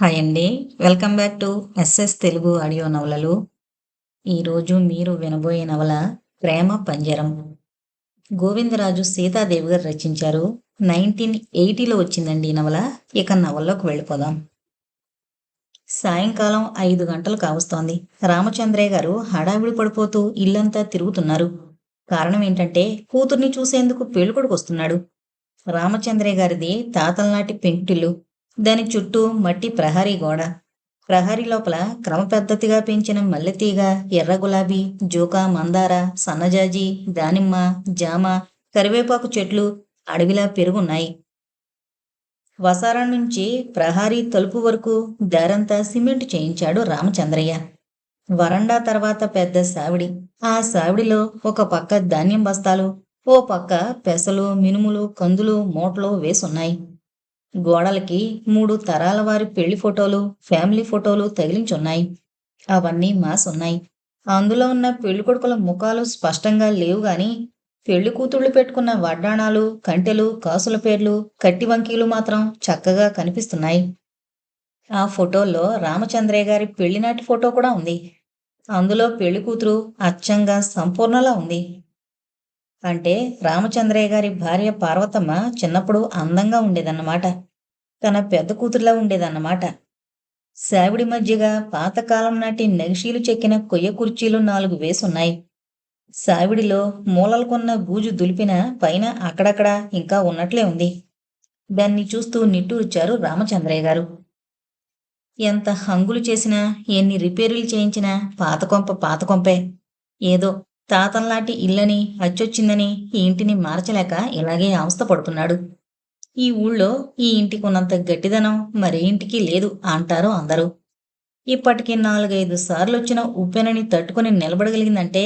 Hi అండి welcome back to S S Telugu audio నవలలు. ఈరోజు మీరు వినబోయే నవల ప్రేమ పంజరం. గోవిందరాజు సీతాదేవి గారు రచించారు. నైన్టీన్ ఎయిటీలో వచ్చిందండి ఈ నవల. ఇక నవల్లోకి వెళ్ళిపోదాం. సాయంకాలం ఐదు గంటలు కావస్తోంది రామచంద్రయ్య గారు హడావిడి పడిపోతూ ఇల్లంతా తిరుగుతున్నారు. కారణం ఏంటంటే కూతుర్ని చూసేందుకు పెళ్ళికొడుకు వస్తున్నాడు. రామచంద్రయ్య గారిది తాతలనాటి పెంకుటిల్లు. దాని చుట్టూ మట్టి ప్రహరీ గోడ. ప్రహరీ లోపల క్రమ పద్ధతిగా పెంచిన మల్లెతీగ ఎర్ర గులాబీ జూకా మందార సన్నజాజి దానిమ్మ జామ కరివేపాకు చెట్లు అడవిలా పెరుగున్నాయి. వసారం నుంచి ప్రహారీ తలుపు వరకు దారంతా సిమెంట్ చేయించాడు రామచంద్రయ్య. వరండా తర్వాత పెద్ద సావిడి. ఆ సావిడిలో ఒక పక్క ధాన్యం బస్తాలు ఓ పక్క పెసలు మినుములు కందులు మూటలు వేసున్నాయి. గోడలకి మూడు తరాల వారి పెళ్ళి ఫోటోలు ఫ్యామిలీ ఫోటోలు తగిలించున్నాయి. అవన్నీ మాసున్నాయి. అందులో ఉన్న పెళ్ళి కొడుకుల ముఖాలు స్పష్టంగా లేవు గాని పెళ్ళి కూతుళ్ళు పెట్టుకున్న వడ్డాణాలు కంటెలు కాసుల పేర్లు కట్టి వంకీలు మాత్రం చక్కగా కనిపిస్తున్నాయి. ఆ ఫోటోల్లో రామచంద్రయ్య గారి పెళ్ళినాటి ఫోటో కూడా ఉంది. అందులో పెళ్ళి కూతురు అచ్చంగా సంపూర్ణలా ఉంది. అంటే రామచంద్రయ్య గారి భార్య పార్వతమ్మ చిన్నప్పుడు అందంగా ఉండేదన్నమాట. తన పెద్ద కూతురులా ఉండేదన్నమాట. సావిడి మధ్యగా పాతకాలం నాటి నగిషీలు చెక్కిన కొయ్య కుర్చీలు నాలుగు వేసున్నాయి. సావిడిలో మూలలకున్న బూజు దులిపిన పైన అక్కడక్కడ ఇంకా ఉన్నట్లే ఉంది. దాన్ని చూస్తూ నిట్టూర్చారు రామచంద్రయ్య గారు. ఎంత హంగులు చేసినా ఎన్ని రిపేరులు చేయించినా పాతకొంప పాతకొంపే ఏదో తాతల్లాంటి ఇల్లని అచ్చొచ్చిందని ఈ ఇంటిని మార్చలేక ఇలాగే అవస్థ పడుతున్నాడు. ఈ ఊళ్ళో ఈ ఇంటికి ఉన్నంత గట్టిదనం మరే ఇంటికి లేదు అంటారు అందరూ. ఇప్పటికి నాలుగైదు సార్లు వచ్చిన ఉప్పెనని తట్టుకుని నిలబడగలిగిందంటే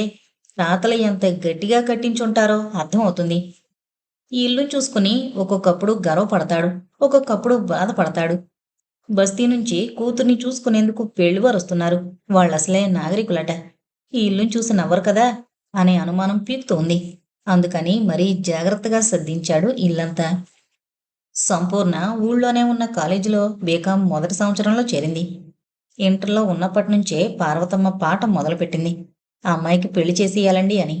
తాతలు ఎంత గట్టిగా కట్టించుంటారో అర్థమవుతుంది. ఈ ఇల్లు చూసుకుని ఒక్కొక్కప్పుడు గర్వపడతాడు ఒక్కొక్కప్పుడు బాధపడతాడు. బస్తీ నుంచి కూతుర్ని చూసుకునేందుకు పెళ్ళివారు వస్తున్నారు వాళ్ళసలే నాగరికులట. ఈ ఇల్లుని చూసి నవ్వరు కదా? అనే అనుమానం పీకుతోంది అందుకని మరీ జాగ్రత్తగా సర్దించాడు ఇల్లంతా. సంపూర్ణ ఊళ్ళోనే ఉన్న కాలేజీలో బీకాం మొదటి సంవత్సరంలో చేరింది. ఇంటర్లో ఉన్నప్పటి నుంచే పార్వతమ్మ పాట మొదలుపెట్టింది. ఆ అమ్మాయికి పెళ్ళి చేసేయాలండి అని.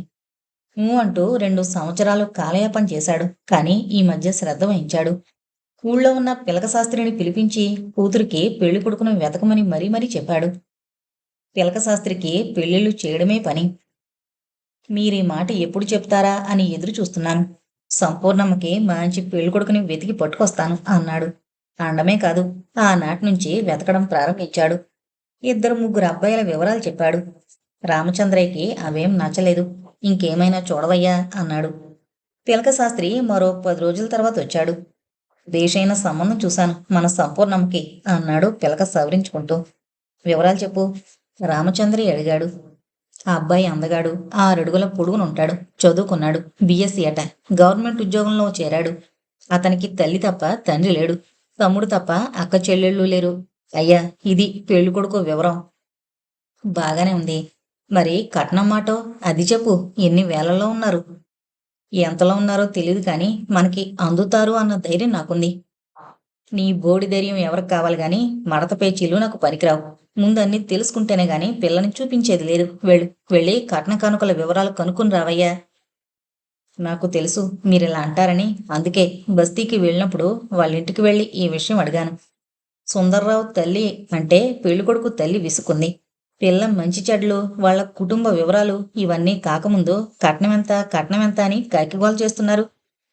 అంటూ రెండు సంవత్సరాలు కాలయాపం చేశాడు. కానీ ఈ మధ్య శ్రద్ధ వహించాడు. ఊళ్ళో ఉన్న పిలక శాస్త్రిని పిలిపించి కూతురికి పెళ్ళి కొడుకును వెతకమని మరీ మరీ చెప్పాడు. పిలక శాస్త్రికి పెళ్ళిళ్ళు చేయడమే పని. మీరీ మాట ఎప్పుడు చెప్తారా అని ఎదురు చూస్తున్నాను. సంపూర్ణమ్మకి మంచి పెళ్ళికొడుకుని వెతికి పట్టుకొస్తాను అన్నాడు. అండమే కాదు ఆనాటి నుంచి వెతకడం ప్రారంభించాడు. ఇద్దరు ముగ్గురు అబ్బాయిల వివరాలు చెప్పాడు. రామచంద్రయ్యకి అవేం నచ్చలేదు. ఇంకేమైనా చూడవయ్యా అన్నాడు. పిలక శాస్త్రి మరో పది రోజుల తర్వాత వచ్చాడు. దేశైన సంబంధం చూశాను మన సంపూర్ణమ్మకి అన్నాడు పిలక సవరించుకుంటూ. వివరాలు చెప్పు రామచంద్రయ్య అడిగాడు. ఆ అబ్బాయి అందగాడు ఆరడుగుల పొడుగునుంటాడు చదువుకున్నాడు బిఎస్సీ అట. గవర్నమెంట్ ఉద్యోగంలో చేరాడు. అతనికి తల్లి తప్ప తండ్రి లేడు. తమ్ముడు తప్ప అక్క చెల్లెళ్ళు లేరు. అయ్యా ఇది పెళ్ళి కొడుకు వివరం. బాగానే ఉంది. మరి కట్నం మాటో? అది చెప్పు. ఎన్ని వేలలో ఉన్నారు? ఎంతలో ఉన్నారో తెలియదు కానీ మనకి అందుతారు అన్న ధైర్యం నాకుంది. నీ బోడి ధైర్యం ఎవరికి కావాలి గాని మడత పేచీలు నాకు పనికిరావు. ముందు అన్ని తెలుసుకుంటేనే గాని పిల్లని చూపించేది లేదు. వెళ్ళు వెళ్ళి కట్న కానుకల వివరాలు కనుక్కుని రావయ్యా. నాకు తెలుసు మీరు ఇలా అంటారని. అందుకే బస్తీకి వెళ్ళినప్పుడు వాళ్ళ ఇంటికి వెళ్ళి ఈ విషయం అడిగాను. సుందర్రావు తల్లి అంటే పెళ్ళికొడుకు తల్లి విసుకుంది. పిల్ల మంచి చెడ్లు వాళ్ళ కుటుంబ వివరాలు ఇవన్నీ కాకముందు కట్నమెంత కట్నమెంత అని కైకిగోలు చేస్తున్నారు.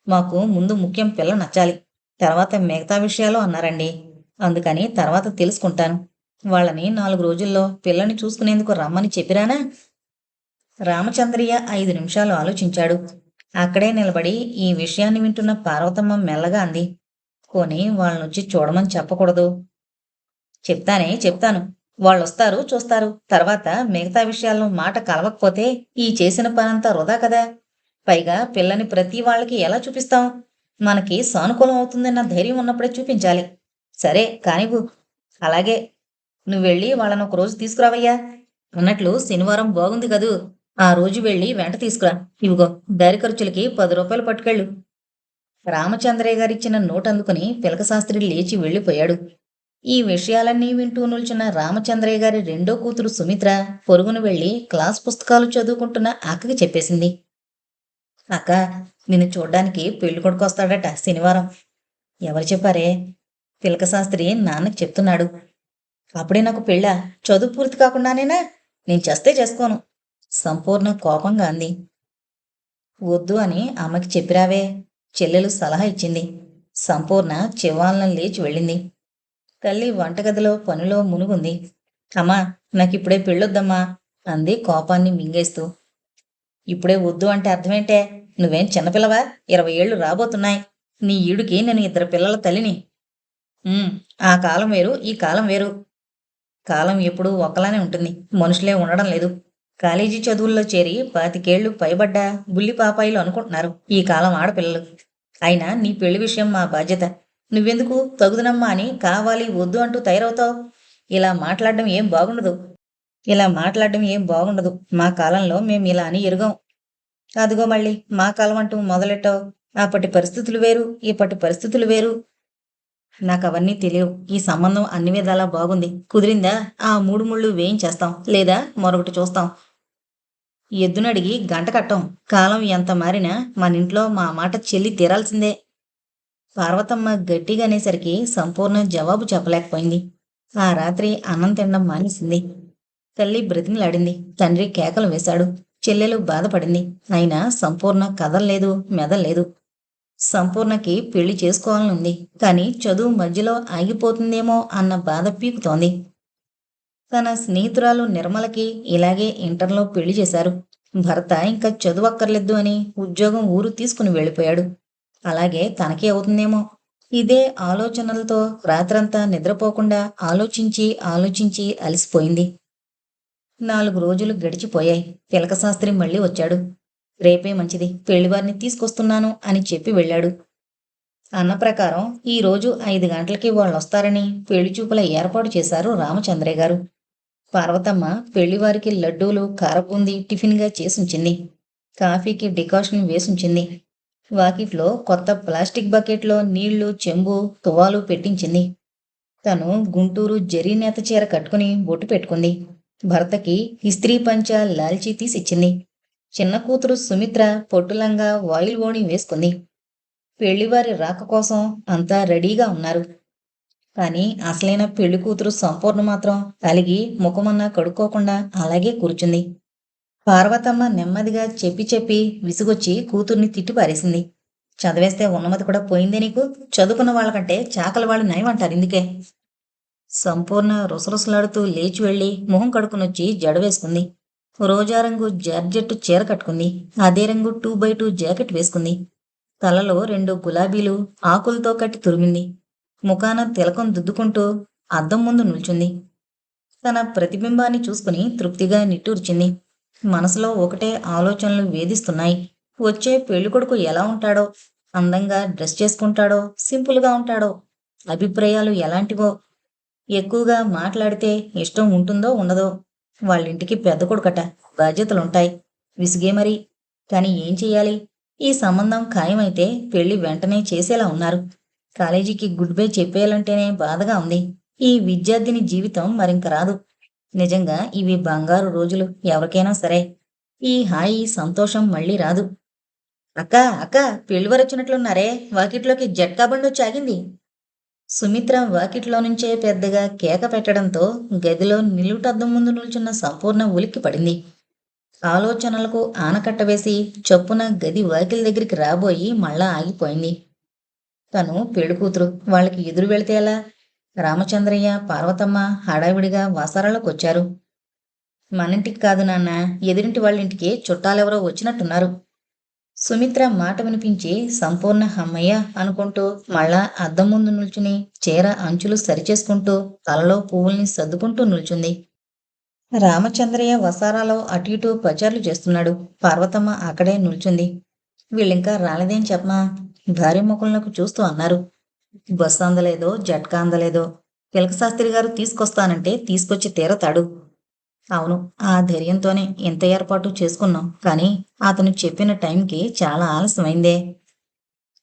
మాకు ముందు ముఖ్యం పిల్ల నచ్చాలి. తర్వాత మిగతా విషయాలు అన్నారండి. అందుకని తర్వాత తెలుసుకుంటాను. వాళ్ళని నాలుగు రోజుల్లో పిల్లని చూసుకునేందుకు రమ్మని చెప్పిరానా? రామచంద్రయ్య ఐదు నిమిషాలు ఆలోచించాడు. అక్కడే నిలబడి ఈ విషయాన్ని వింటున్న పార్వతమ్మ మెల్లగా అంది. కొని వాళ్ళనొచ్చి చూడమని చెప్పకూడదు. చెప్తానే చెప్తాను. వాళ్ళొస్తారు చూస్తారు. తర్వాత మిగతా విషయాలను మాట కలవకపోతే ఈ చేసిన పనంతా వృధా కదా? పైగా పిల్లని ప్రతి వాళ్ళకి ఎలా చూపిస్తాం? మనకి సానుకూలం అవుతుందన్న ధైర్యం ఉన్నప్పుడే చూపించాలి. సరే కానివ్వు అలాగే నువ్వు వెళ్ళి వాళ్ళను ఒక రోజు తీసుకురావయ్యా. అన్నట్లు శనివారం బాగుంది కదూ. ఆ రోజు వెళ్ళి వెంట తీసుకురా. ఇవిగో దారి ఖర్చులకి పది రూపాయలు పట్టుకెళ్ళు. రామచంద్రయ్య గారిచ్చిన నోట్ అందుకుని పిలక శాస్త్రి లేచి వెళ్ళిపోయాడు. ఈ విషయాలన్నీ వింటూ నిల్చున్న రామచంద్రయ్య గారి రెండో కూతురు సుమిత్ర పొరుగును వెళ్ళి క్లాస్ పుస్తకాలు చదువుకుంటున్న అక్కకి చెప్పేసింది. అక్క నిన్ను చూడ్డానికి పెళ్ళి కొడుకు వస్తాడట శనివారం. ఎవరు చెప్పారే? పిలక శాస్త్రి నాన్నకి చెప్తున్నాడు. అప్పుడే నాకు పెళ్ళా చదువు పూర్తి కాకుండానేనా? నేను చేస్తే చేసుకోను. సంపూర్ణ కోపంగా అంది. వద్దు అని అమ్మకి చెప్పిరావే. చెల్లెలు సలహా ఇచ్చింది. సంపూర్ణ చివాలను లేచి వెళ్ళింది. తల్లి వంటగదిలో పనిలో మునుగుంది. అమ్మా నాకిప్పుడే పెళ్ళొద్దమ్మా అంది కోపాన్ని మింగేస్తూ. ఇప్పుడే వద్దు అంటే అర్థమేంటే నువ్వేం చిన్నపిల్లవా ఇరవై ఏళ్ళు రాబోతున్నాయి. నీ ఈడుకి నేను ఇద్దరు పిల్లల తల్లిని. ఆ కాలం వేరు ఈ కాలం వేరు. కాలం ఎప్పుడూ ఒకలానే ఉంటుంది. మనుషులే ఉండడం లేదు. కాలేజీ చదువుల్లో చేరి పాతికేళ్ళు పైబడ్డ బుల్లి పాపాయిలు అనుకుంటున్నారు ఈ కాలం ఆడపిల్లలు. అయినా నీ పెళ్ళి విషయం మా బాధ్యత. నువ్వెందుకు తగుదనమ్మా అని కావాలి వద్దు అంటూ తయారవుతావు? ఇలా మాట్లాడడం ఏం బాగుండదు. ఇలా మాట్లాడడం ఏం బాగుండదు. మా కాలంలో మేము ఇలా అని ఎరుగాం. అదిగో మళ్ళీ మా కాలం అంటూ మొదలెట్టావు? అప్పటి పరిస్థితులు వేరు ఇప్పటి పరిస్థితులు వేరు. నాకు అవన్నీ తెలియవు. ఈ సంబంధం అన్ని విధాలా బాగుంది. కుదిరిందా? ఆ మూడు ముళ్ళు వేయించేస్తాం లేదా మరొకటి చూస్తాం. ఎద్దునడిగి గంట కట్టం. కాలం ఎంత మారినా మన ఇంట్లో మా మాట చెల్లి తీరాల్సిందే. పార్వతమ్మ గట్టిగా అనేసరికి సంపూర్ణ జవాబు చెప్పలేకపోయింది. ఆ రాత్రి అన్నం తినడం మానేసింది. తల్లి బ్రతిమిలాడింది. తండ్రి కేకలు వేశాడు. చెల్లెలు బాధపడింది. అయినా సంపూర్ణ కదల్లేదు మెదల్లేదు సంపూర్ణకి పెళ్ళి చేసుకోవాలని ఉంది. కానీ చదువు మధ్యలో ఆగిపోతుందేమో అన్న బాధ పీకుతోంది. తన స్నేహితురాలు నిర్మలకి ఇలాగే ఇంటర్లో పెళ్ళి చేశారు. భర్త ఇంకా చదువు అక్కర్లేదు అని ఉద్యోగం ఊరు తీసుకుని వెళ్ళిపోయాడు. అలాగే తనకే అవుతుందేమో. ఇదే ఆలోచనలతో రాత్రంతా నిద్రపోకుండా ఆలోచించి ఆలోచించి అలసిపోయింది. నాలుగు రోజులు గడిచిపోయాయి. తిలకశాస్త్రి మళ్ళీ వచ్చాడు. రేపే మంచిది. పెళ్ళివారిని తీసుకొస్తున్నాను అని చెప్పి వెళ్ళాడు. అన్న ప్రకారం ఈరోజు ఐదు గంటలకి వాళ్ళు వస్తారని పెళ్ళి చూపుల ఏర్పాటు చేశారు రామచంద్రయ్య గారు. పార్వతమ్మ పెళ్ళివారికి లడ్డూలు కారపుంది టిఫిన్గా చేసుంచింది. కాఫీకి డికాషన్ వేసుంచింది. వాకిట్లో కొత్త ప్లాస్టిక్ బకెట్లో నీళ్ళు చెంబు తువాలు పెట్టించింది. తను గుంటూరు జరీ నేత చీర కట్టుకుని బొట్టు పెట్టుకుంది. భర్తకి ఇస్త్రీ పంచ లాల్చి తీసిచ్చింది చిన్న కూతురు సుమిత్ర పొట్టులంగా వాయిల్ ఓణి వేసుకుంది. పెళ్ళివారి రాక కోసం అంతా రెడీగా ఉన్నారు. కానీ అసలైన పెళ్ళి కూతురు సంపూర్ణ మాత్రం అలిగి ముఖమన్నా కడుక్కోకుండా అలాగే కూర్చుంది. పార్వతమ్మ నెమ్మదిగా చెప్పి చెప్పి విసుగొచ్చి కూతుర్ని తిట్టి పారేసింది. చదివేస్తే ఉన్నమతి కూడా పోయిందే నీకు? చదువుకున్న వాళ్ళకంటే చాకలి వాళ్ళు నయమంటారు ఇందుకే. సంపూర్ణ రుసరుసలాడుతూ లేచి వెళ్ళి మొహం కడుకునొచ్చి జడ వేసుకుంది. రోజా రంగు జార్జెట్ చీర కట్టుకుంది. అదే రంగు టూ బై టూ జాకెట్ వేసుకుంది. తలలో రెండు గులాబీలు ఆకులతో కట్టి తురిమింది. ముఖాన తిలకం దుద్దుకుంటూ అద్దం ముందు నిల్చుంది. తన ప్రతిబింబాన్ని చూసుకుని తృప్తిగా నిట్టూర్చింది. మనసులో ఒకటే ఆలోచనలు వేధిస్తున్నాయి. వచ్చే పెళ్ళికొడుకు ఎలా ఉంటాడో? అందంగా డ్రెస్ చేసుకుంటాడో? సింపుల్గా ఉంటాడో? అభిప్రాయాలు ఎలాంటివో? ఎక్కువగా మాట్లాడితే ఇష్టం ఉంటుందో ఉండదో వాళ్ళింటికి పెద్ద కొడుకట బాధ్యతలుంటాయి. విసిగే మరి. కానీ ఏం చెయ్యాలి? ఈ సంబంధం ఖాయమైతే పెళ్ళి వెంటనే చేసేలా ఉన్నారు. కాలేజీకి గుడ్ బై చెప్పేయాలంటేనే బాధగా ఉంది. ఈ విద్యార్థిని జీవితం మరింక రాదు. నిజంగా ఇవి బంగారు రోజులు ఎవరికైనా సరే. ఈ హాయి సంతోషం మళ్ళీ రాదు. అక్క అక్క పెళ్ళివారొచ్చినట్లున్నారే వాకిట్లోకి జట్కా బండొచ్చి ఆగింది. సుమిత్ర వాకిట్లో నుంచే పెద్దగా కేక పెట్టడంతో గదిలో నిలువుటద్దం ముందు నిల్చున్న సంపూర్ణ ఉలిక్కి పడింది. ఆలోచనలకు ఆనకట్ట వేసి చొప్పున గది వాకిలి దగ్గరికి రాబోయి మళ్ళా ఆగిపోయింది. తను పెళ్ళికూతురు వాళ్ళకి ఎదురు వెళితే ఎలా? రామచంద్రయ్య పార్వతమ్మ హడావిడిగా వసారాలోకొచ్చారు మనింటికి కాదు నాన్న ఎదురింటి వాళ్ళింటికి చుట్టాలెవరో వచ్చినట్టున్నారు. సుమిత్ర మాట వినిపించి సంపూర్ణ హమ్మయ్య అనుకుంటూ మళ్ళా అద్దం ముందు నిల్చుని చీర అంచులు సరిచేసుకుంటూ తలలో పువ్వుల్ని సర్దుకుంటూ నిల్చుంది. రామచంద్రయ్య వసారాలో అటు ఇటు ప్రచారాలు చేస్తున్నాడు. పార్వతమ్మ అక్కడే నిల్చుంది. వీళ్ళింకా రాలేదేం చెప్పమా? భార్య ముఖంలోకి చూస్తూ అన్నారు. బస్సు అందలేదో జట్కా అందలేదో. పిలక శాస్త్రి గారు తీసుకొస్తానంటే తీసుకొచ్చి తీరతాడు. అవును ఆ ధైర్యంతోనే ఇంత ఏర్పాటు చేసుకున్నాం. కానీ అతను చెప్పిన టైంకి చాలా ఆలస్యమైందే.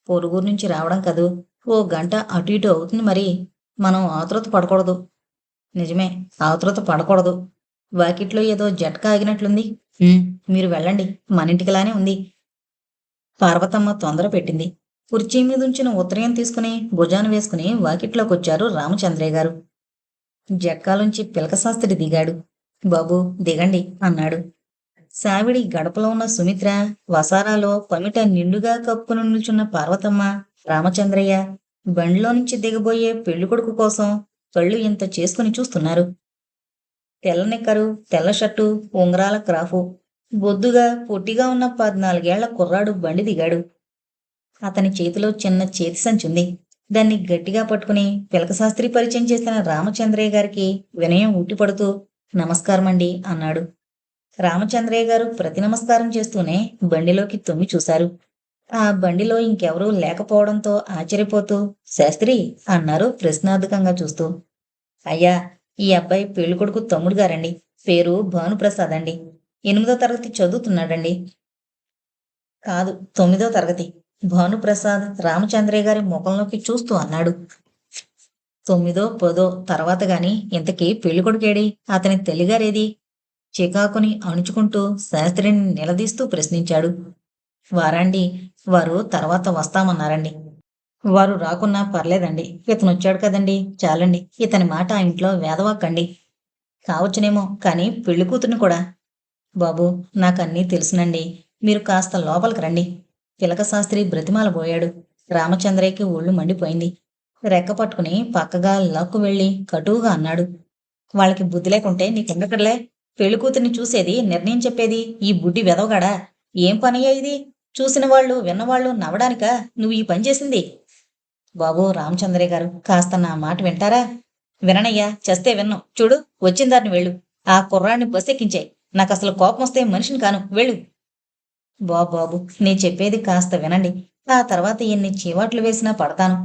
పొరుగురు నుంచి రావడం కదూ? ఓ గంట అటు ఇటు అవుతుంది మరి. మనం ఆతృత పడకూడదు. నిజమే ఆతృత పడకూడదు. వాకిట్లో ఏదో జట్కా ఆగినట్లుంది. మీరు వెళ్ళండి. మన ఇంటికిలానే ఉంది. పార్వతమ్మ తొందర పెట్టింది. కుర్చీ మీద ఉంచిన ఉత్తరయం తీసుకుని భుజాన వేసుకుని వాకిట్లోకొచ్చారు రామచంద్రయ్య గారు. జట్కాలోంచి పిలకశాస్త్రి దిగాడు. బాబు దిగండి అన్నాడు. సావిడి గడపలో ఉన్న సుమిత్ర వసారాలో పమిట నిండుగా కప్పుకుని నిల్చున్న పార్వతమ్మ రామచంద్రయ్య బండిలో నుంచి దిగబోయే పెళ్ళికొడుకు కోసం కళ్ళు ఇంత చేసుకుని చూస్తున్నారు. తెల్ల నిక్కరు తెల్ల షర్టు ఉంగరాల క్రాఫు బొద్దుగా పొట్టిగా ఉన్న పద్నాలుగేళ్ళ కుర్రాడు బండి దిగాడు. అతని చేతిలో చిన్న చేతి సంచుంది. దాన్ని గట్టిగా పట్టుకుని పిలకశాస్త్రి పరిచయం చేసిన రామచంద్రయ్య గారికి వినయం ఉట్టిపడుతూ నమస్కారమండి అన్నాడు. రామచంద్రయ్య గారు ప్రతి నమస్కారం చేస్తూనే బండిలోకి తొమ్మి చూశారు. ఆ బండిలో ఇంకెవరూ లేకపోవడంతో ఆశ్చర్యపోతూ శాస్త్రి అన్నారు ప్రశ్నార్థకంగా చూస్తూ. అయ్యా ఈ అబ్బాయి పెళ్ళికొడుకు తమ్ముడు గారండి. పేరు భానుప్రసాద్ అండి. ఎనిమిదో తరగతి చదువుతున్నాడండి. కాదు తొమ్మిదో తరగతి. భానుప్రసాద్ రామచంద్రయ్య గారి ముఖంలోకి చూస్తూ అన్నాడు. తొమ్మిదో పదో తర్వాత గాని ఇంతకీ పెళ్ళికొడుకేడి అతని తల్లిగారేది చికాకుని అణుచుకుంటూ శాస్త్రిని నిలదీస్తూ ప్రశ్నించాడు. వారండి వారు తర్వాత వస్తామన్నారండి. వారు రాకున్నా పర్లేదండి. ఇతను వచ్చాడు కదండి. చాలండి. ఇతని మాట ఆ ఇంట్లో వేదవాక్కండి. కావచ్చునేమో కానీ పెళ్ళి కూతుర్ని కూడా. బాబు నాకన్నీ తెలుసునండి. మీరు కాస్త లోపలికి రండి. పిలక శాస్త్రి బ్రతిమాల పోయాడు రామచంద్రయ్యకి ఒళ్ళు మండిపోయింది. రెక్క పట్టుకుని పక్కగా లాక్కు వెళ్ళి కటువుగా అన్నాడు. వాళ్ళకి బుద్ధి లేకుంటే నీకెందుకడలే పెళ్ళి కూతుర్ని చూసేది నిర్ణయం చెప్పేది ఈ బుడ్డి వెదవగాడా? ఏం పని ఇది? చూసిన వాళ్ళు విన్నవాళ్ళు నవ్వడానిక? నువ్వు ఈ పని చేసింది? బాబు రామచంద్రయ్య గారు కాస్త నా మాట వింటారా? విననయ్యా చేస్తే విన్ను. చూడు వచ్చిన దారిని వెళ్ళు. ఆ కుర్రాన్ని బస్ ఎక్కించాయి నాకు అసలు కోపం వస్తే మనిషిని కాను. వెళ్ళు. బాబు బాబు నేను చెప్పేది కాస్త వినండి. ఆ తర్వాత ఎన్ని చీవాట్లు వేసినా పడతాను.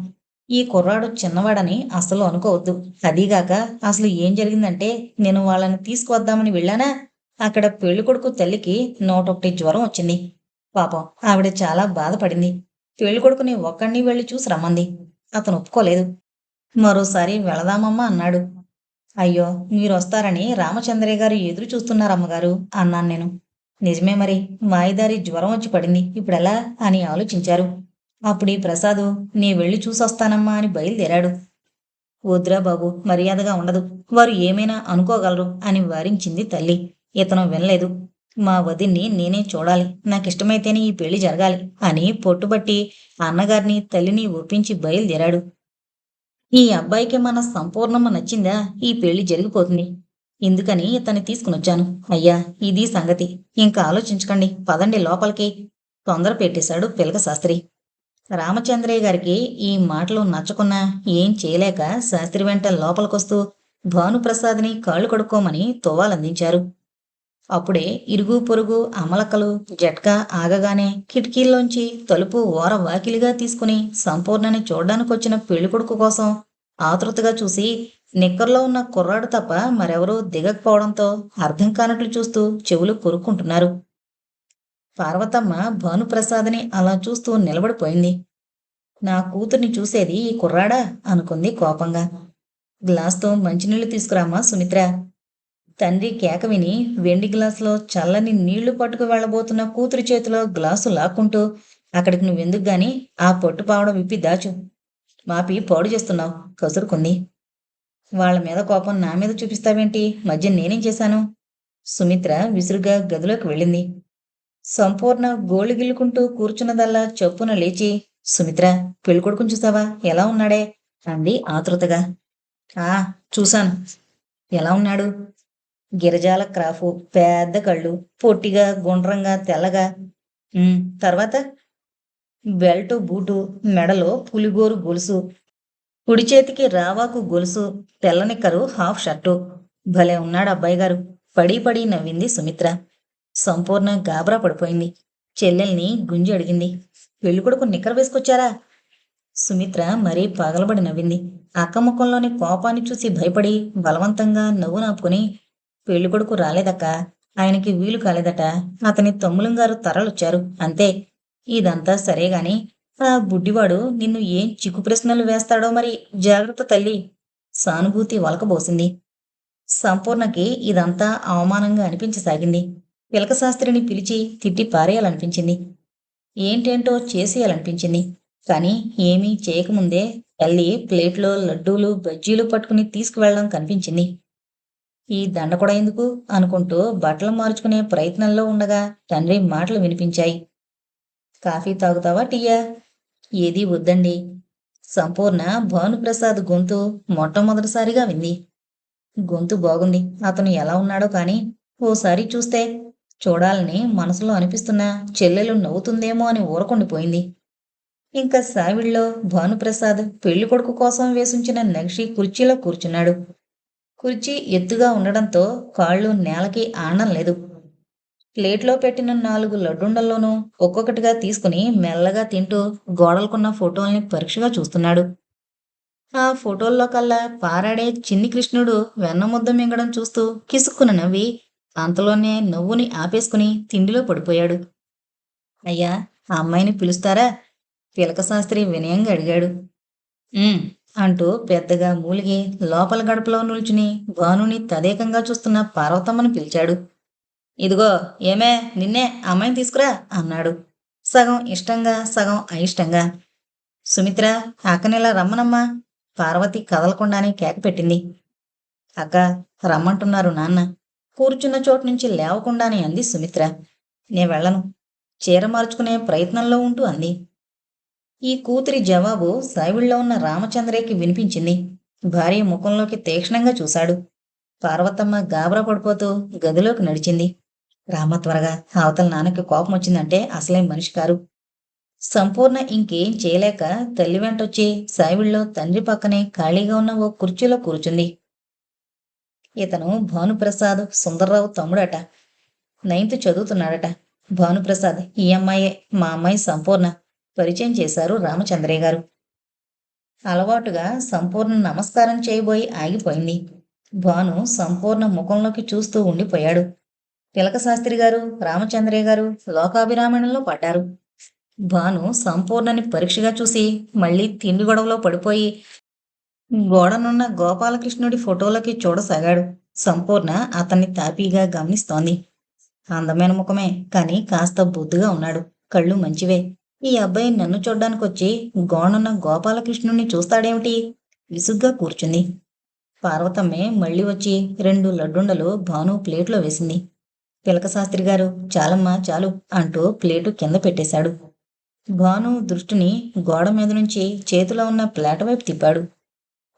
ఈ కుర్రాడు చిన్నవాడని అసలు అనుకోవద్దు. అదీగాక అసలు ఏం జరిగిందంటే నేను వాళ్ళని తీసుకువద్దామని వెళ్ళానా? అక్కడ పెళ్ళికొడుకు తల్లికి నూటొకటి జ్వరం వచ్చింది. పాపం ఆవిడ చాలా బాధపడింది. పెళ్ళికొడుకుని ఒక్కడిని వెళ్ళి చూసి రమ్మంది. అతను ఒప్పుకోలేదు. మరోసారి వెళదామమ్మా అన్నాడు. అయ్యో మీరు వస్తారని రామచంద్రయ్య గారు ఎదురు చూస్తున్నారమ్మగారు అన్నాను నేను. నిజమే మరి మాయదారి జ్వరం వచ్చి పడింది. ఇప్పుడెలా? అని ఆలోచించారు. అప్పుడు ఈ ప్రసాదు నీ వెళ్ళి చూసొస్తానమ్మా అని బయలుదేరాడు. వద్దురా బాబు మర్యాదగా ఉండదు. వారు ఏమైనా అనుకోగలరు అని వారించింది తల్లి. ఇతను వినలేదు. మా వదిన్ని నేనే చూడాలి. నాకిష్టమైతేనే ఈ పెళ్ళి జరగాలి అని పొట్టుబట్టి అన్నగారిని తల్లిని ఒప్పించి బయలుదేరాడు. ఈ అబ్బాయికి మన సంపూర్ణమ్మ నచ్చిందా? ఈ పెళ్ళి జరిగిపోతుంది. ఇందుకని ఇతన్ని తీసుకునొచ్చాను? అయ్యా ఇది సంగతి. ఇంకా ఆలోచించకండి. పదండి లోపలికి. తొందర పెట్టేశాడు పిలక శాస్త్రి. రామచంద్రయ్య గారికి ఈ మాటలు నచ్చకున్నా ఏం చేయలేక శాస్త్రి వెంట లోపలికొస్తూ భానుప్రసాద్ని కాళ్ళు కడుక్కోమని తువ్వాలందించారు. అప్పుడే ఇరుగు పొరుగు అమలకలు జట్కా ఆగగానే కిటికీల్లోంచి తలుపు ఓర వాకిలిగా తీసుకుని సంపూర్ణని చూడ్డానికొచ్చిన పెళ్ళికొడుకు కోసం ఆతృతగా చూసి నిక్కర్లో ఉన్న కుర్రాడు తప్ప మరెవరూ దిగకపోవడంతో అర్థం కానట్లు చూస్తూ చెవులు కొరుక్కుంటున్నారు. పార్వతమ్మ భానుప్రసాద్ని అలా చూస్తూ నిలబడిపోయింది. నా కూతుర్ని చూసేది ఈ కుర్రాడా? అనుకుంది కోపంగా. గ్లాస్తో మంచినీళ్ళు తీసుకురామా సుమిత్ర. తండ్రి కేక విని వెండి గ్లాసులో చల్లని నీళ్ళు పట్టుకు వెళ్ళబోతున్న కూతురి చేతిలో గ్లాసు లాక్కుంటూ అక్కడికి నువ్వెందుకు గాని ఆ పొట్టు పావడం విప్పి దాచు. మాపి పాడు చేస్తున్నావు కసురుకుంది. వాళ్ళ మీద కోపం నా మీద చూపిస్తావేంటి? మధ్య నేనేం చేశాను? సుమిత్ర విసురుగా గదిలోకి వెళ్ళింది. సంపూర్ణ గోళ్ళు కూర్చున్నదల్లా చెప్పున లేచి సుమిత్ర పెళ్ళికొడుకుని చూసావా? ఎలా ఉన్నాడే? అంది ఆతృతగా. ఆ చూశాను. ఎలా ఉన్నాడు? గిరజాల క్రాఫు పెద్ద కళ్ళు పొట్టిగా గుండ్రంగా తెల్లగా. తర్వాత? బెల్టు బూటు మెడలో పులిగోరు గొలుసు. కుడి చేతికి రావాకు గొలుసు తెల్లనిక్కరు హాఫ్ షర్టు. భలే ఉన్నాడు అబ్బాయి గారు పడి పడి నవ్వింది సుమిత్ర. సంపూర్ణ గాబరా పడిపోయింది. చెల్లెల్ని గుంజి అడిగింది. పెళ్ళికొడుకు నిక్కర వేసుకొచ్చారా? సుమిత్ర మరీ పగలబడి నవ్వింది. అక్క ముఖంలోని కోపాన్ని చూసి భయపడి బలవంతంగా నవ్వు నాపుకుని పెళ్ళికొడుకు రాలేదక్క. ఆయనకి వీలు కాలేదట. అతని తమ్ములం గారు తరలొచ్చారు. అంతే. ఇదంతా సరే గాని ఆ బుడ్డివాడు నిన్ను ఏం చిక్కు ప్రశ్నలు వేస్తాడో మరి జాగ్రత్త తల్లి. సానుభూతి వలకబోసింది. సంపూర్ణకి ఇదంతా అవమానంగా అనిపించసాగింది. పిలక శాస్త్రిని పిలిచి తిట్టి పారేయాలనిపించింది. ఏంటేంటో చేసేయాలనిపించింది. కానీ ఏమీ చేయకముందే తల్లి ప్లేట్లో లడ్డూలు బజ్జీలు పట్టుకుని తీసుకువెళ్ళడం కనిపించింది. ఈ దండ కూడా ఎందుకు? అనుకుంటూ బట్టలు మార్చుకునే ప్రయత్నంలో ఉండగా తండ్రి మాటలు వినిపించాయి. కాఫీ తాగుతావా టీయా? ఏదీ వద్దండి. సంపూర్ణ భానుప్రసాద్ గొంతు మొట్టమొదటిసారిగా వింది. గొంతు బాగుంది. అతను ఎలా ఉన్నాడో కానీ ఓసారి చూస్తే చూడాలని మనసులో అనిపిస్తున్న చెల్లెలు నవ్వుతుందేమో అని ఊరకుండిపోయింది. ఇంకా సావిడిలో భానుప్రసాద్ పెళ్ళి కొడుకు కోసం వేసుంచిన నక్షి కుర్చీలో కూర్చున్నాడు. కుర్చీ ఎత్తుగా ఉండడంతో కాళ్ళు నేలకి ఆనడం లేదు. ప్లేట్లో పెట్టిన నాలుగు లడ్డుండల్లోనూ ఒక్కొక్కటిగా తీసుకుని మెల్లగా తింటూ గోడలకున్న ఫోటోల్ని పరీక్షగా చూస్తున్నాడు. ఆ ఫోటోల్లో కల్లా పారాడే చిన్ని కృష్ణుడు వెన్నముద్ద మింగడం చూస్తూ కిసుక్కున నవ్వి అంతలోనే నవ్వుని ఆపేసుకుని తిండిలో పడిపోయాడు. అయ్యా ఆ అమ్మాయిని పిలుస్తారా? పిలక శాస్త్రి వినయంగా అడిగాడు. అంటూ పెద్దగా మూలిగి లోపల గడపలో నిల్చుని భానుని తదేకంగా చూస్తున్న పార్వతమ్మను పిలిచాడు. ఇదిగో ఏమే నిన్నే అమ్మాయిని తీసుకురా అన్నాడు. సగం ఇష్టంగా సగం అయిష్టంగా. సుమిత్ర అక్కనిలా రమ్మనమ్మా. పార్వతి కదలకుండానే కేక పెట్టింది. అక్క రమ్మంటున్నారు నాన్న. కూర్చున్న చోటు నుంచి లేవకుండానే అంది సుమిత్ర. నే వెళ్ళను. చీర మార్చుకునే ప్రయత్నంలో ఉంటూ అంది. ఈ కూతురి జవాబు సాయివిళ్ళలో ఉన్న రామచంద్రయ్యకి వినిపించింది. భార్య ముఖంలోకి తీక్షణంగా చూశాడు. పార్వతమ్మ గాబరా పడిపోతూ గదిలోకి నడిచింది. రామ త్వరగా. అవతల నాన్నకి కోపం వచ్చిందంటే అసలే మనిషి కారు. సంపూర్ణ ఇంకేం చేయలేక తల్లి వెంటొచ్చి సాయివిళ్ళలో తండ్రి పక్కనే ఖాళీగా ఉన్న ఓ కుర్చీలో కూర్చుంది. ఇతను భానుప్రసాద్ సుందర్రావు తమ్ముడట. నైన్త్ చదువుతున్నాడట. భానుప్రసాద్ ఈ అమ్మాయే మా అమ్మాయి సంపూర్ణ. పరిచయం చేశారు రామచంద్రయ్య గారు. అలవాటుగా సంపూర్ణ నమస్కారం చేయబోయి ఆగిపోయింది. భాను సంపూర్ణ ముఖంలోకి చూస్తూ ఉండిపోయాడు. తిలక శాస్త్రి గారు రామచంద్రయ్య గారు లోకాభిరామణంలో పడ్డారు. భాను సంపూర్ణని పరీక్షగా చూసి మళ్ళీ తిండి గొడవలో పడిపోయి గోడనున్న గోపాలకృష్ణుడి ఫోటోలకి చూడసాగాడు. సంపూర్ణ అతన్ని తాపీగా గమనిస్తోంది. అందమైన ముఖమే కానీ కాస్త బొద్దుగా ఉన్నాడు. కళ్ళు మంచివే. ఈ అబ్బాయి నన్ను చూడ్డానికొచ్చి గోడనున్న గోపాలకృష్ణుణ్ణి చూస్తాడేమిటి? విసుగ్గా కూర్చుంది. పార్వతమ్మే మళ్ళీ వచ్చి రెండు లడ్డుండలు భాను ప్లేట్లో వేసింది. పిలకశాస్త్రి గారు చాలమ్మా చాలు అంటూ ప్లేటు కింద పెట్టేశాడు. భాను దృష్టిని గోడ మీద నుంచి చేతిలో ఉన్న ప్లేట వైపు తిప్పాడు.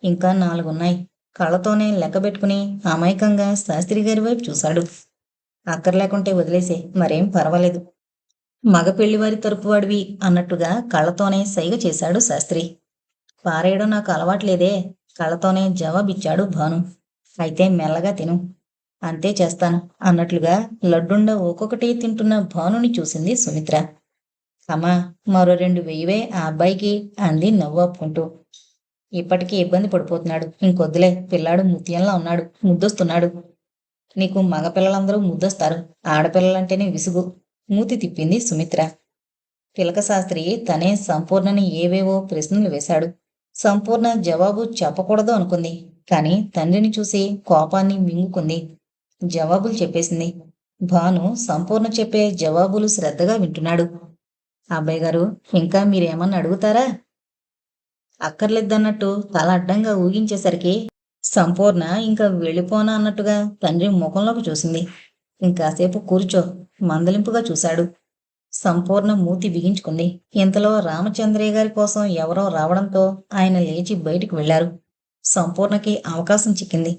ఇంకా నాలుగున్నాయి. కళ్ళతోనే లెక్క పెట్టుకుని అమాయకంగా శాస్త్రి గారి వైపు చూశాడు. అక్కర్లేకుంటే వదిలేసే మరేం పర్వాలేదు. మగ పెళ్ళివారి తరపు వాడివి అన్నట్టుగా కళ్ళతోనే సైగ చేశాడు శాస్త్రి. పారేయడం నాకు అలవాట్లేదే కళ్ళతోనే జవాబిచ్చాడు భాను. అయితే మెల్లగా తిను. అంతే చేస్తాను అన్నట్లుగా లడ్డుండ ఒక్కొక్కటి తింటున్న భానుని చూసింది సుమిత్ర. అమ్మా మరో రెండు వెయ్యివే ఆ అబ్బాయికి అంది నవ్వాపుకుంటూ ఇప్పటికీ ఇబ్బంది పడిపోతున్నాడు. ఇంకొద్దులే పిల్లాడు ముత్యంలా ఉన్నాడు. ముద్దొస్తున్నాడు. నీకు మగపిల్లలందరూ ముద్దొస్తారు. ఆడపిల్లలంటేనే విసుగు. మూతి తిప్పింది సుమిత్ర. పిలక శాస్త్రి తనే సంపూర్ణని ఏవేవో ప్రశ్నలు వేశాడు. సంపూర్ణ జవాబు చెప్పకూడదు అనుకుంది. కానీ తండ్రిని చూసి కోపాన్ని మింగుకుంది. జవాబులు చెప్పేసింది. భాను సంపూర్ణ చెప్పే జవాబులు శ్రద్ధగా వింటున్నాడు. అబ్బాయి గారు ఇంకా మీరేమన్నా అడుగుతారా? అక్కర్లేదన్నట్టు తల అడ్డంగా ఊగించేసరికి సంపూర్ణ ఇంకా వెళ్ళిపోనా అన్నట్టుగా తండ్రి ముఖంలోకి చూసింది. ఇంకాసేపు కూర్చో మందలింపుగా చూశాడు. సంపూర్ణ మూతి బిగించుకుంది. ఇంతలో రామచంద్రయ్య గారి కోసం ఎవరో రావడంతో ఆయన లేచి బయటికి వెళ్ళారు సంపూర్ణకి అవకాశం చిక్కింది.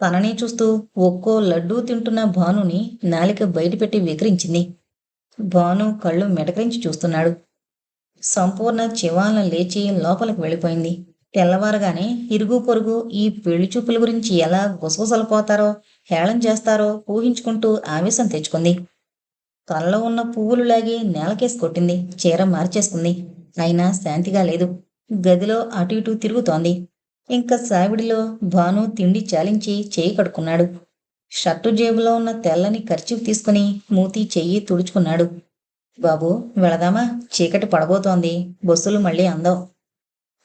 తనని చూస్తూ ఒక్కో లడ్డూ తింటున్న భానుని నాలిక బయటపెట్టి వికరించింది భాను కళ్ళు మెటకరించి చూస్తున్నాడు. సంపూర్ణ చివాలను లేచి లోపలికి వెళ్ళిపోయింది. తెల్లవారగానే ఇరుగు పొరుగు ఈ పెళ్ళి చూపుల గురించి ఎలా గుసగుసలు పోతారో హేళం చేస్తారో ఊహించుకుంటూ ఆవేశం తెచ్చుకుంది. కళ్ళలో ఉన్న పువ్వులు లాగి నేలకేసి కొట్టింది. చీర మార్చేసుకుంది. అయినా శాంతిగా లేదు. గదిలో అటు ఇటు తిరుగుతోంది. ఇంకా సావిడిలో భాను తిండి చాలించి చేయి కడుక్కున్నాడు. షర్టు జేబులో ఉన్న తెల్లని ఖర్చీఫ్ తీసుకుని మూతి చెయ్యి తుడుచుకున్నాడు. బాబు వెళదామా? చీకటి పడబోతోంది. బస్సులు మళ్ళీ అందవు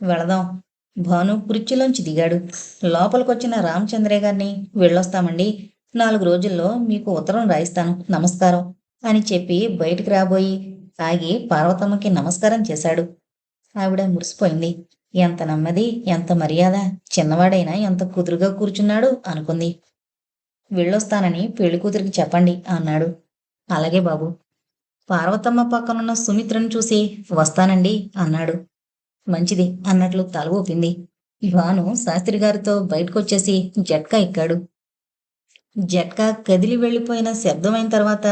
వెళదాం. భాను కుర్చీలోంచి దిగాడు. లోపలికొచ్చిన రామచంద్రయ్య గారిని వెళ్ళొస్తామండి. నాలుగు రోజుల్లో మీకు ఉత్తరం రాయిస్తాను. నమస్కారం. అని చెప్పి బయటికి రాబోయి ఆగి పార్వతమ్మకి నమస్కారం చేశాడు. ఆవిడ మురిసిపోయింది. ఎంత నెమ్మది ఎంత మర్యాద. చిన్నవాడైనా ఎంత కుదురుగా కూర్చున్నాడు? అనుకుంది. వెళ్ళొస్తానని పెళ్ళి కూతురికి చెప్పండి అన్నాడు. అలాగే బాబు. పార్వతమ్మ పక్కనున్న సుమిత్రను చూసి వస్తానండి అన్నాడు. మంచిది అన్నట్లు తల ఊపింది. భాను శాస్త్రి గారితో బయటకొచ్చేసి జట్కా ఎక్కాడు. జట్కా కదిలి వెళ్ళిపోయిన శబ్దమైన తర్వాత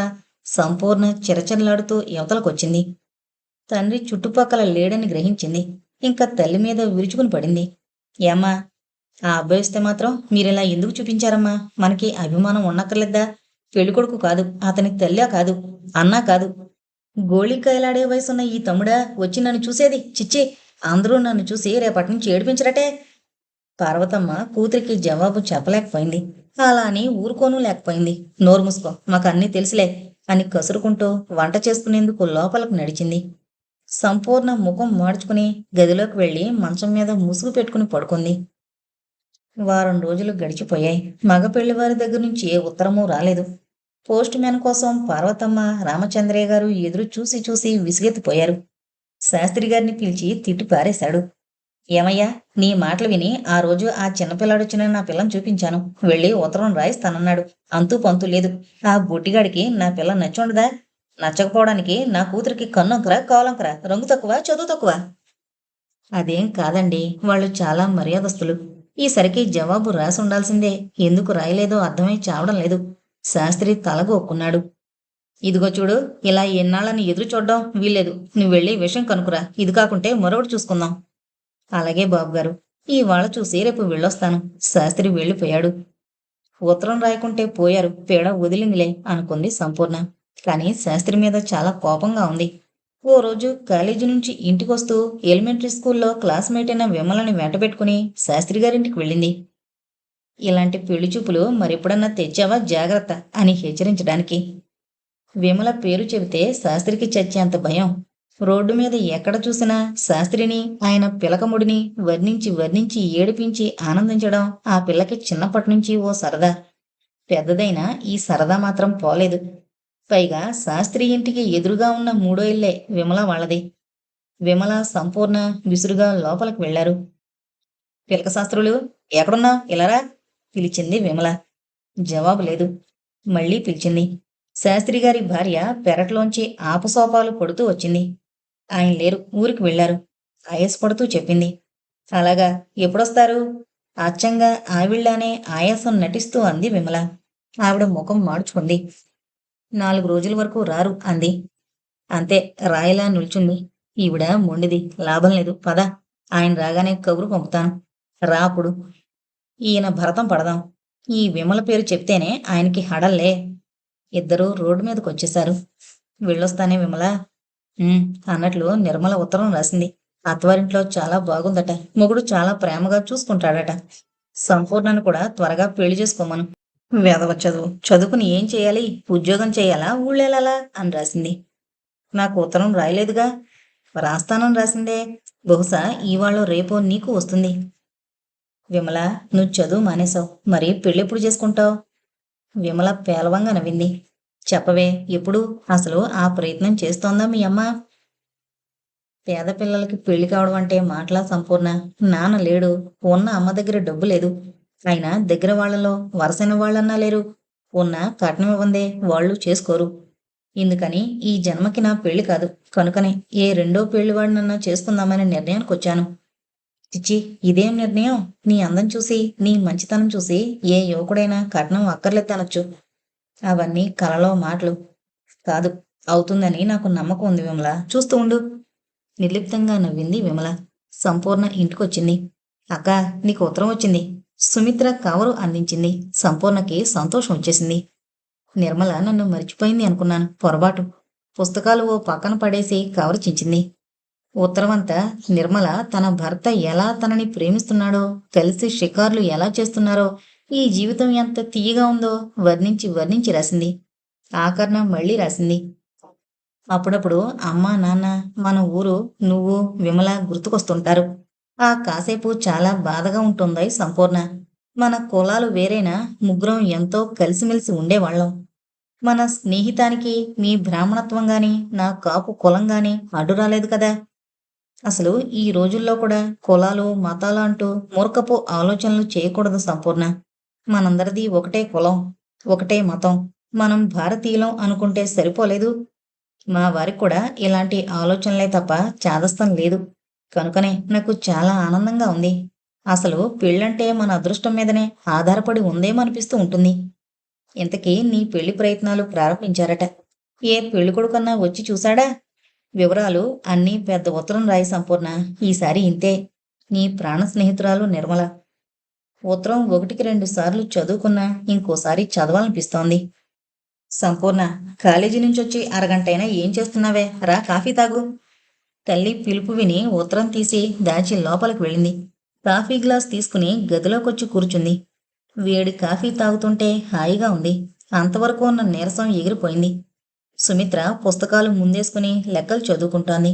సంపూర్ణ చిరచరలాడుతూ యువతలకొచ్చింది. తండ్రి చుట్టుపక్కల లేడని గ్రహించింది. ఇంకా తల్లి మీద విరుచుకుని పడింది. ఏమ్మా ఆ అబ్బాయి వస్తే మాత్రం మీరిలా ఎందుకు చూపించారమ్మా? మనకి అభిమానం ఉండక్కర్లేదా పెళ్ళికొడుకు కాదు అతని తల్లా కాదు అన్నా కాదు. గోళికాయలాడే వయసున్న ఈ తమ్ముడా వచ్చి నన్ను చూసేది? చిచ్చి అందరూ నన్ను చూసి రేపటి నుంచి ఏడిపించరటే పార్వతమ్మ కూతురికి జవాబు చెప్పలేకపోయింది. అలా అని ఊరుకోను లేకపోయింది. నోరు మూసుకో మాకు అన్నీ తెలుసులే అని కసురుకుంటూ వంట చేసుకునేందుకు లోపలకు నడిచింది. సంపూర్ణ ముఖం మార్చుకుని గదిలోకి వెళ్ళి మంచం మీద ముసుగు పెట్టుకుని పడుకుంది. వారం రోజులు గడిచిపోయాయి. మగ పెళ్ళివారి దగ్గర నుంచి ఏ ఉత్తరమూ రాలేదు. పోస్ట్ మ్యాన్ కోసం పార్వతమ్మ రామచంద్రయ్య గారు ఎదురు చూసి చూసి విసిగెత్తిపోయారు. శాస్త్రి గారిని పిలిచి తిట్టి పారేశాడు. ఏమయ్యా నీ మాటలు విని ఆ రోజు ఆ చిన్నపిల్లాడొచ్చిన నా పిల్లని చూపించాను. వెళ్ళి ఉత్తరం రాయిస్తానన్నాడు. అంతూ పంతు లేదు. ఆ బొట్టిగాడికి నా పిల్ల నచ్చుండదా? నచ్చకపోవడానికి నా కూతురికి కన్నొంకరా కాలంకరా రంగు తక్కువ చదువు తక్కువ? అదేం కాదండి వాళ్ళు చాలా మర్యాదస్తులు. ఈసరికి జవాబు రాసి ఉండాల్సిందే ఎందుకు రాయలేదో అర్థమై చావడం లేదు. శాస్త్రి తలగొక్కున్నాడు ఇదిగో చూడు ఇలా ఎన్నాళ్ళని ఎదురు చూడడం వీల్లేదు. నువ్వు వెళ్ళి విషయం కనుకురా ఇది కాకుంటే మరొకటి చూసుకుందాం. అలాగే బాబుగారు ఇవాళ చూసి రేపు వెళ్ళొస్తాను. శాస్త్రి వెళ్ళిపోయాడు. ఉత్తరం రాయకుంటే పోయారు. పీడ వదిలిందిలే అనుకుంది సంపూర్ణ. కానీ శాస్త్రి మీద చాలా కోపంగా ఉంది. ఓ రోజు కాలేజీ నుంచి ఇంటికొస్తూ ఎలిమెంటరీ స్కూల్లో క్లాస్మేట్ అయిన విమలని వెంటబెట్టుకుని శాస్త్రి గారింటికి వెళ్ళింది. ఇలాంటి పెళ్ళి చూపులు మరెప్పుడన్నా తెచ్చావా? జాగ్రత్త అని హెచ్చరించడానికి. విమల పేరు చెబితే శాస్త్రికి చచ్చేంత భయం. రోడ్డు మీద ఎక్కడ చూసినా శాస్త్రిని ఆయన పిలకముడిని వర్ణించి వర్ణించి ఏడిపించి ఆనందించడం ఆ పిల్లకి చిన్నప్పటి నుంచి ఓ సరదా. పెద్దదైనా ఈ సరదా మాత్రం పోలేదు. పైగా శాస్త్రి ఇంటికి ఎదురుగా ఉన్న మూడో ఇల్లే విమల వాళ్ళది. విమల సంపూర్ణ విసురుగా లోపలికి వెళ్ళారు పిలక శాస్త్రులు ఎక్కడున్నా ఇలారా పిలిచింది విమల. జవాబు లేదు. మళ్ళీ పిలిచింది. శాస్త్రి గారి భార్య పెరట్లోంచి ఆపసోపాలు పడుతూ వచ్చింది. ఆయన లేరు. ఊరికి వెళ్ళారు ఆయాసపడుతూ చెప్పింది. అలాగా ఎప్పుడొస్తారు? అచ్చంగా ఆవిళ్ళానే ఆయాసం నటిస్తూ అంది విమల. ఆవిడ ముఖం మార్చుకుంది. నాలుగు రోజుల వరకు రారు అంది. అంతే రాయిలా నిల్చుంది. ఈవిడ మొండిది. లాభం లేదు. పద. ఆయన రాగానే కబురు పంపుతాను. రా అప్పుడు. ఈయన భరతం పడదాం. ఈ విమల పేరు చెప్తేనే ఆయనకి హడల్లే. ఇద్దరూ రోడ్డు మీదకి వచ్చేశారు. వెళ్ళొస్తానే విమల. అన్నట్లు నిర్మల ఉత్తరం రాసింది. అత్తవారింట్లో చాలా బాగుందట. మొగుడు చాలా ప్రేమగా చూసుకుంటాడట. సంపూర్ణను కూడా త్వరగా పెళ్ళి చేసుకోమను. వేదవ చదువు. చదువుకుని ఏం చేయాలి? ఉద్యోగం చేయాలా? ఊళ్ళేలా అని రాసింది. నాకు ఉత్తరం రాయలేదుగా. రాస్తానని రాసిందే. బహుశా ఇవాళ రేపో నీకు వస్తుంది. విమల నువ్వు చదువు మానేశావు. మరి పెళ్ళెప్పుడు చేసుకుంటావు? విమల పేలవంగా నవ్వింది చెప్పవే ఎప్పుడు? అసలు ఆ ప్రయత్నం చేస్తోందా మీ అమ్మ? పేద పిల్లలకి పెళ్ళి కావడం అంటే మాటలా సంపూర్ణ. నాన్న లేడు. ఉన్న అమ్మ దగ్గర డబ్బు లేదు. అయినా దగ్గర వాళ్ళలో వరసైన వాళ్ళన్నా లేరు. ఉన్న కట్నం ఇవ్వందే. వాళ్ళు చేసుకోరు. ఇందుకని ఈ జన్మకి నా పెళ్ళి కాదు. కనుకనే ఏ రెండో పెళ్ళి వాడినన్నా చేసుకుందామనే నిర్ణయానికి వచ్చాను చిచ్చి ఇదేం నిర్ణయం? నీ అందం చూసి నీ మంచితనం చూసి ఏ యువకుడైనా కట్నం అక్కర్లేదనొచ్చు. అవన్నీ కలలో మాటలు. కాదు అవుతుందని నాకు నమ్మకం ఉంది విమల. చూస్తూ ఉండు. నిర్లిప్తంగా నవ్వింది విమల. సంపూర్ణ ఇంటికొచ్చింది. అక్క నీకు ఉత్తరం వచ్చింది. సుమిత్ర కవరు అందించింది. సంపూర్ణకి సంతోషం వచ్చేసింది. నిర్మల నన్ను మర్చిపోయింది అనుకున్నాను. పొరపాటు. పుస్తకాలు ఓ పక్కన పడేసి కవరు చించింది. ఉత్తరమంతా నిర్మల తన భర్త ఎలా తనని ప్రేమిస్తున్నాడో కలిసి షికార్లు ఎలా చేస్తున్నారో ఈ జీవితం ఎంత తీయగా ఉందో వర్ణించి వర్ణించి రాసింది. ఆకర్ణ మళ్ళీ రాసింది. అప్పుడప్పుడు అమ్మ నాన్న మన ఊరు నువ్వు విమల గుర్తుకొస్తుంటారు. ఆ కాసేపు చాలా బాధగా ఉంటుందా సంపూర్ణ. మన కులాలు వేరైనా ముగ్గురం ఎంతో కలిసిమెలిసి ఉండేవాళ్ళం. మన స్నేహితానికి మీ బ్రాహ్మణత్వం గాని నా కాపు కులం గాని అడ్డు రాలేదు కదా. అసలు ఈ రోజుల్లో కూడా కులాలు మతాలు అంటూ మూర్ఖపు ఆలోచనలు చేయకూడదు సంపూర్ణ. మనందరిది ఒకటే కులం ఒకటే మతం. మనం భారతీయులం అనుకుంటే సరిపోలేదు. మా వారికి కూడా ఇలాంటి ఆలోచనలే తప్ప చాదస్తం లేదు. కనుకనే నాకు చాలా ఆనందంగా ఉంది. అసలు పెళ్ళంటే మన అదృష్టం మీదనే ఆధారపడి ఉందేమో అనిపిస్తూ ఉంటుంది. ఇంతకీ నీ పెళ్ళి ప్రయత్నాలు ప్రారంభించారట. ఏ పెళ్ళి కొడుకన్నా వచ్చి చూశాడా? వివరాలు అన్నీ పెద్ద ఉత్తరం రాయి సంపూర్ణ. ఈసారి ఇంతే. నీ ప్రాణ స్నేహితురాలు నిర్మల. ఉత్తరం ఒకటికి రెండు సార్లు చదువుకున్నా ఇంకోసారి చదవాలనిపిస్తోంది. సంపూర్ణ కాలేజీ నుంచి వచ్చి అరగంటైనా ఏం చేస్తున్నావే? రా కాఫీ తాగు. తల్లి పిలుపు విని ఉత్తరం తీసి దాచి లోపలికి వెళ్ళింది. కాఫీ గ్లాస్ తీసుకుని గదిలోకొచ్చి కూర్చుంది. వేడి కాఫీ తాగుతుంటే హాయిగా ఉంది. అంతవరకు ఉన్న నీరసం ఎగిరిపోయింది. సుమిత్ర పుస్తకాలు ముందేసుకుని లెక్కలు చదువుకుంటోంది.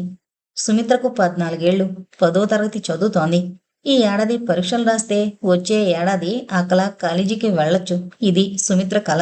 సుమిత్రకు పద్నాలుగేళ్ళు పదో తరగతి చదువుతోంది. ఈ ఏడాది పరీక్షలు రాస్తే వచ్చే ఏడాది ఆ కళ కాలేజీకి వెళ్ళొచ్చు. ఇది సుమిత్ర కళ.